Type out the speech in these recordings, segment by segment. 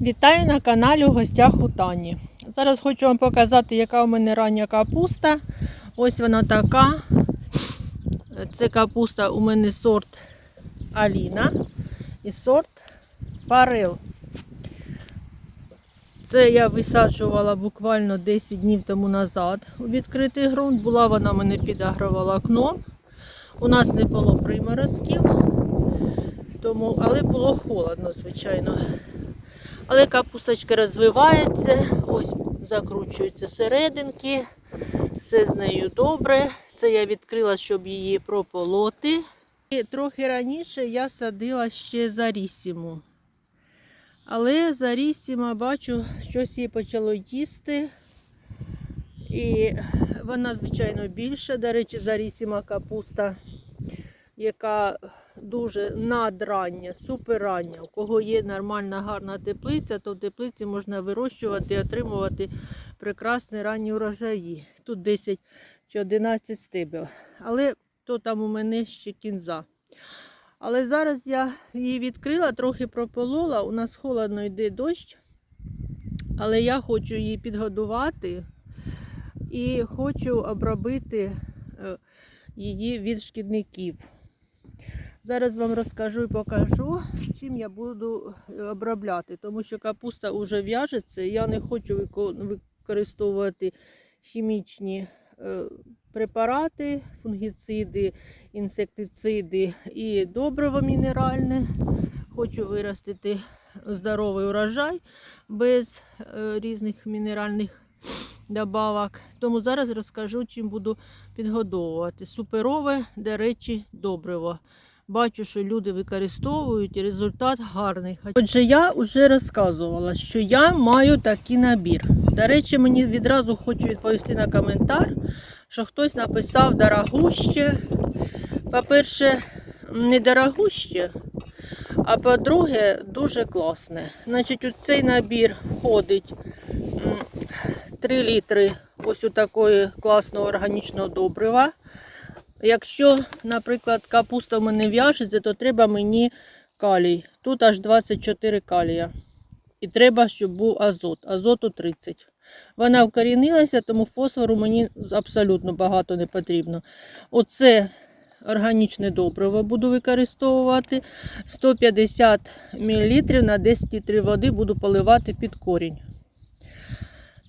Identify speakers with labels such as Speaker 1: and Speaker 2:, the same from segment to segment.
Speaker 1: Вітаю на каналі у гостях у Тані. Зараз хочу вам показати, яка у мене рання капуста. Ось вона така. Це капуста у мене сорт Аліна і сорт Парел. Це я висаджувала буквально 10 днів тому назад у відкритий ґрунт. Була вона мене під агроволокном. У нас не було приморозків, тому, але було холодно, звичайно. Але капусточка розвивається, ось закручуються серединки, все з нею добре. Це я відкрила, щоб її прополоти. І трохи раніше я садила ще зарісіму. Але зарісіма, бачу, щось їй почало їсти. І вона, звичайно, більша. До речі, зарісіма капуста, яка дуже надрання, суперрання. У кого є нормальна гарна теплиця, то в теплиці можна вирощувати і отримувати прекрасні ранні урожаї. Тут 10 чи 11 стебел. Але то там у мене ще кінза. Але зараз я її відкрила, трохи прополола. У нас холодно йде дощ. Але я хочу її підгодувати і хочу обробити е, її від шкідників. Зараз вам розкажу і покажу, чим я буду е, обробляти, тому що капуста вже в'яжеться, і я не хочу використовувати хімічні е, препарати, фунгіциди, інсектициди і добриво мінеральне. Хочу виростити здоровий урожай без е, різних мінеральних добавок. Тому зараз розкажу, чим буду підгодовувати. Суперове, до речі, добриво. Бачу, що люди використовують і результат гарний. Отже, я вже розказувала, що я маю такий набір. До речі, мені відразу хочу відповісти на коментар, що хтось написав дорогуще. По-перше, не дорогуще, а по-друге, дуже класне. Значить, у цей набір входить 3 літри ось у такої класного органічного добрива. Якщо, наприклад, капуста в мене в'яжеться, то треба мені калій. Тут аж 24 калія. І треба, щоб був азот. Азоту 30. Вона вкорінилася, тому фосфору мені абсолютно багато не потрібно. Оце органічне добриво буду використовувати. 150 мл на 10 літрів води буду поливати під корінь.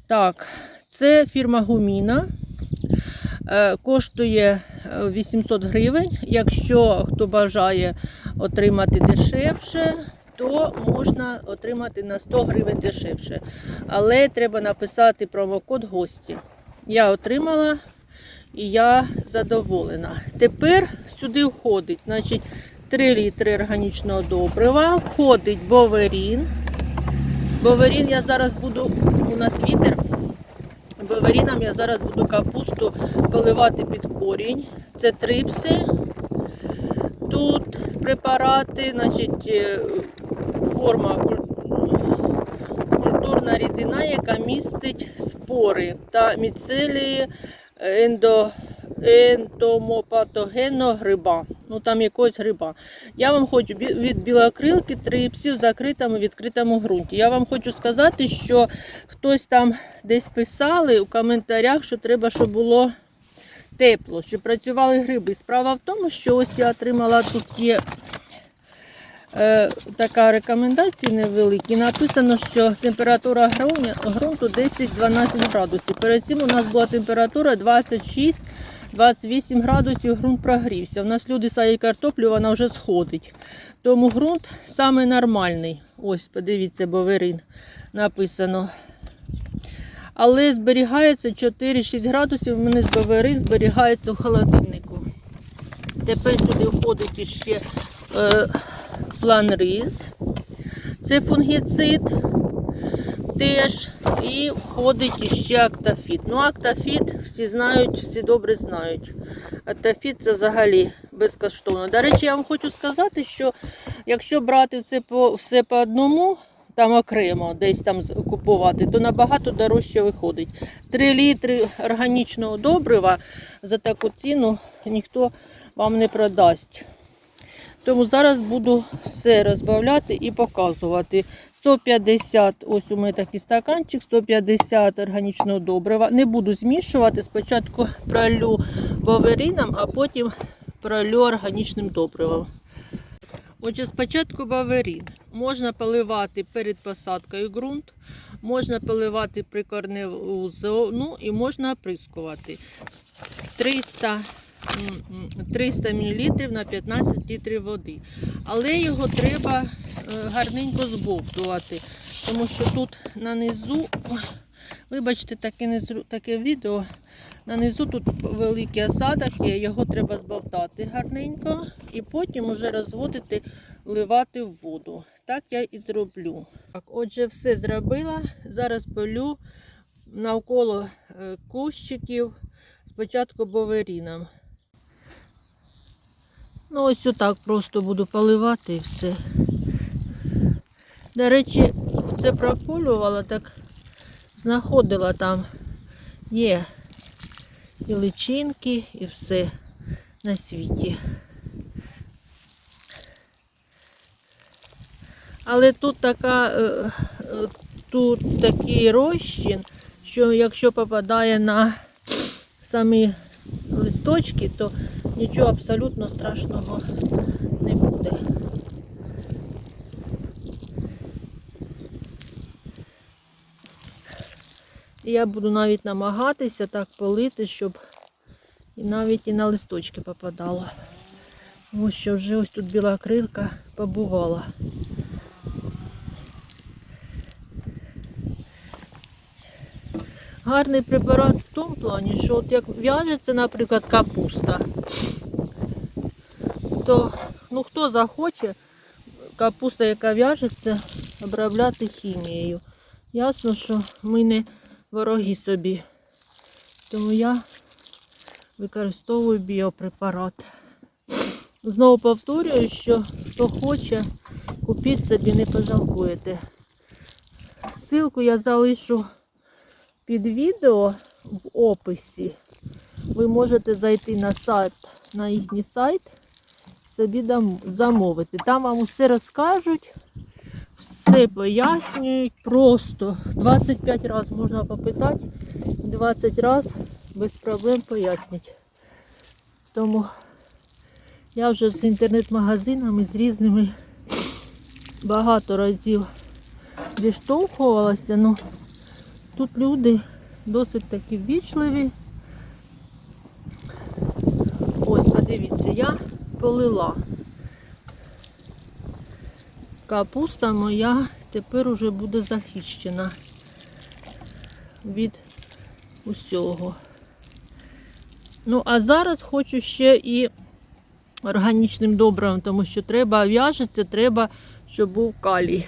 Speaker 1: Так, це фірма Гуміна. Е, Коштує 800 гривень. Якщо хто бажає отримати дешевше, то можна отримати на 100 гривень дешевше. Але треба написати промокод гості. Я отримала і я задоволена. Тепер сюди входить значить, 3 літри органічного добрива, входить боверін. Боверін я зараз буду, у нас вітер. Боверіном я зараз буду капусту поливати під корінь. Це трипси. Тут препарати, значить, е, форма культурна рідина, яка містить спори та міцелії ентомопатогенного гриба. Ну там якогось гриба. Я вам хочу від білокрилки трипсів в закритому відкритому ґрунті. Я вам хочу сказати, що хтось там десь писали у коментарях, що треба, щоб було тепло, щоб працювали гриби. Справа в тому, що ось я отримала тут є е, така рекомендація невеликі. Написано, що температура ґрунту 10-12 градусів. Перед цим у нас була температура 26 28 градусів ґрунт прогрівся. У нас люди садять картоплю, вона вже сходить. Тому ґрунт саме нормальний. Ось, подивіться, боверин написано. Але зберігається 4-6 градусів. У мене боверин зберігається в холодильнику. Тепер сюди входить іще е, фланриз. Це фунгіцид теж. І входить іще актофіт. Ну, актофіт всі знають, всі добре знають. Актофіт це взагалі безкоштовно. До речі, я вам хочу сказати, що якщо брати це по, все по одному, там окремо десь там купувати, то набагато дорожче виходить. 3 літри органічного добрива за таку ціну ніхто вам не продасть. Тому зараз буду все розбавляти і показувати. 150, ось у мене такий стаканчик, 150 органічного добрива. Не буду змішувати. Спочатку пролю баверином, а потім пролю органічним добривом. Отже, спочатку баверін. Можна поливати перед посадкою ґрунт, можна поливати при корневу зону і можна оприскувати. 300 м, м, 300 мл на 15 літрів води. Але його треба е, гарненько збовтувати, тому що тут на низу, вибачте, таке, таке відео. На низу тут великий осадок є, його треба збовтати гарненько і потім уже розводити, вливати в воду. Так я і зроблю. Так, отже, все зробила. Зараз полю навколо е, кущиків, спочатку боверіном. Ну, ось отак просто буду поливати і все. До речі, це проколювала, так знаходила там. Є і личинки, і все на світі. Але тут така, е, е, тут такий розчин, що якщо попадає на самі листочки, то нічого абсолютно страшного не буде. І я буду навіть намагатися так полити, щоб і навіть і на листочки попадало. Ось що вже ось тут біла крилка побувала. Гарний препарат в тому плані, що от як в'яжеться, наприклад, капуста, то ну хто захоче капуста, яка в'яжеться, обробляти хімією. Ясно, що ми не вороги собі. Тому я використовую біопрепарат. Знову повторюю, що хто хоче, купіть собі, не пожалкуєте. Ссылку я залишу під відео в описі. Ви можете зайти на сайт, на їхній сайт, собі замовити. Там вам усе розкажуть, все пояснюють. Просто 25 разів можна попитати, 20 разів без проблем пояснять. Тому я вже з інтернет-магазинами, з різними багато разів зіштовхувалася. Ну, тут люди досить такі ввічливі. Ось, подивіться, я полила. Капуста моя тепер уже буде захищена від усього. Ну, а зараз хочу ще і органічним добривом, тому що треба в'яжеться, треба, щоб був калій.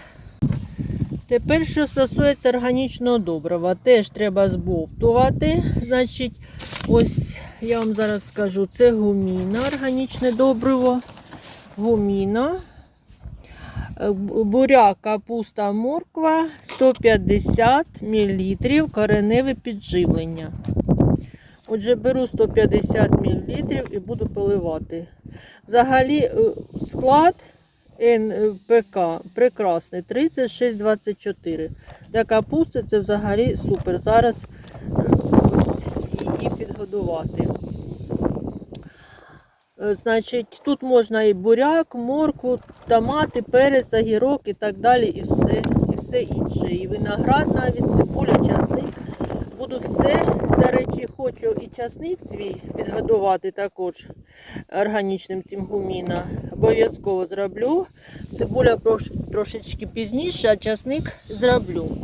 Speaker 1: Тепер, що стосується органічного добрива, теж треба збовтувати. Значить, ось я вам зараз скажу, це гуміна, органічне добриво. Гуміна. Е, б- Буряк, капуста, морква 150 мл кореневе підживлення. Отже, беру 150 мл і буду поливати. Взагалі е, склад НПК прекрасний 36,24. Для капусти це взагалі супер. Зараз е, її підгодувати. Е, Значить, тут можна і буряк, моркву, томати, перець, огірок і так далі, і все, і все інше. І виноград навіть, цибуля, часник. Буду все, до речі, хочу і часник свій підгодувати також органічним цим гуміна. Обов'язково зроблю. Цибуля трошечки пізніше, а часник зроблю.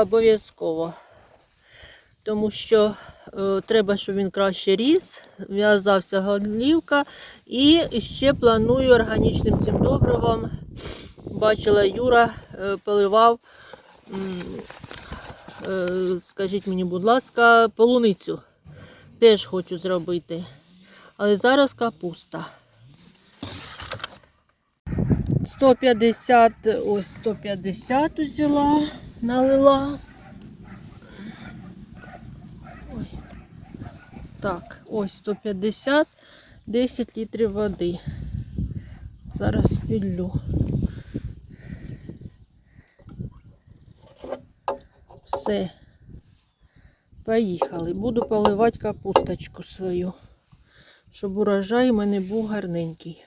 Speaker 1: Обов'язково. Тому що е, треба, щоб він краще ріс, в'язався голівка. І ще планую органічним цим добривом. Бачила, Юра е, поливав, скажіть мені, будь ласка, полуницю. Теж хочу зробити. Але зараз капуста. 150, ось 150 взяла, налила. Ой. Так, ось 150, 10 літрів води. Зараз підлю. Все. Поїхали. Буду поливати капусточку свою, щоб урожай у мене був гарненький.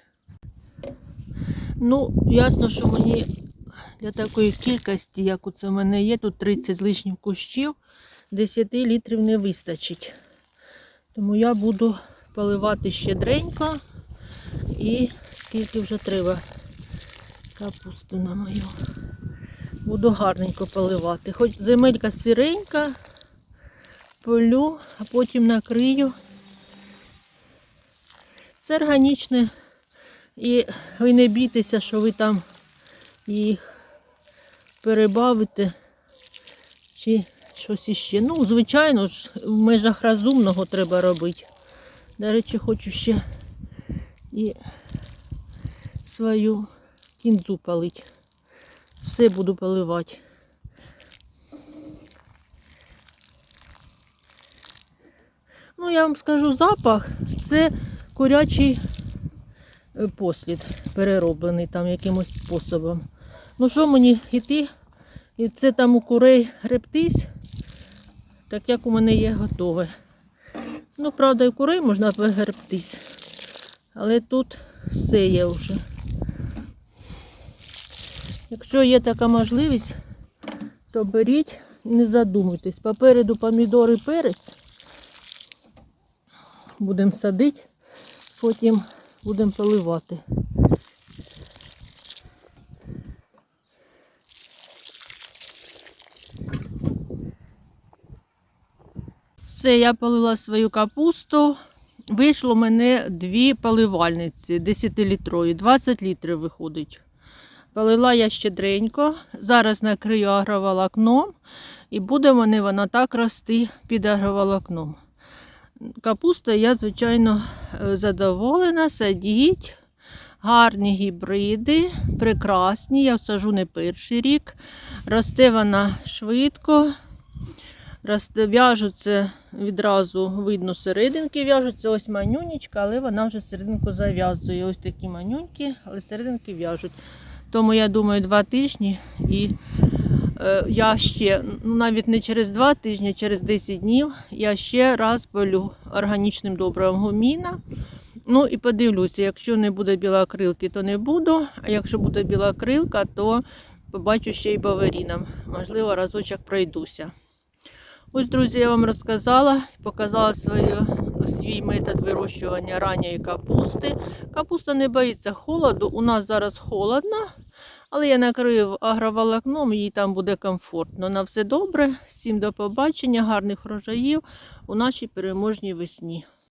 Speaker 1: Ну, ясно, що мені для такої кількості, як оце в мене є, тут 30 з лишнім кущів, 10 літрів не вистачить. Тому я буду поливати щедренько і скільки вже треба капусту на мою. Буду гарненько поливати. Хоч земелька сиренька, полю, а потім накрию. Це органічне. І ви не бійтеся, що ви там їх перебавите чи щось іще. Ну, звичайно ж, в межах розумного треба робити. До речі, хочу ще і свою кінзу палити. Все буду поливати. Ну, я вам скажу, запах це курячий е, послід перероблений там якимось способом. Ну що мені йти? І це там у курей гребтись, так як у мене є готове. Ну, правда, і курей можна погребтись. Але тут все є вже. Якщо є така можливість, то беріть і не задумуйтесь. Попереду помідори перець. Будемо садити, потім будемо поливати. Все, я полила свою капусту. Вийшло мене дві поливальниці 10-літрові, 20 літрів виходить. Полила я щедренько. Зараз накрию агроволокном і буде в мене вона так рости під агроволокном. Капуста, я, звичайно, е, задоволена, садіть. Гарні гібриди, прекрасні. Я всажу не перший рік. Росте вона швидко. Росте, в'яжуться відразу, видно, серединки в'яжуться. Ось манюнечка, але вона вже серединку зав'язує. Ось такі манюньки, але серединки в'яжуть. Тому я думаю, два тижні і е, я ще, ну, навіть не через два тижні, а через 10 днів я ще раз полю органічним добривом гуміна. Ну і подивлюся, якщо не буде білокрилки, то не буду. А якщо буде білокрилка, то побачу ще й баверіном. Можливо, разочок пройдуся. Ось, друзі, я вам розказала, показала свою, свій метод вирощування ранньої капусти. Капуста не боїться холоду. У нас зараз холодно, але я накрив агроволокном, їй там буде комфортно. На все добре. Всім до побачення, гарних врожаїв у нашій переможній весні.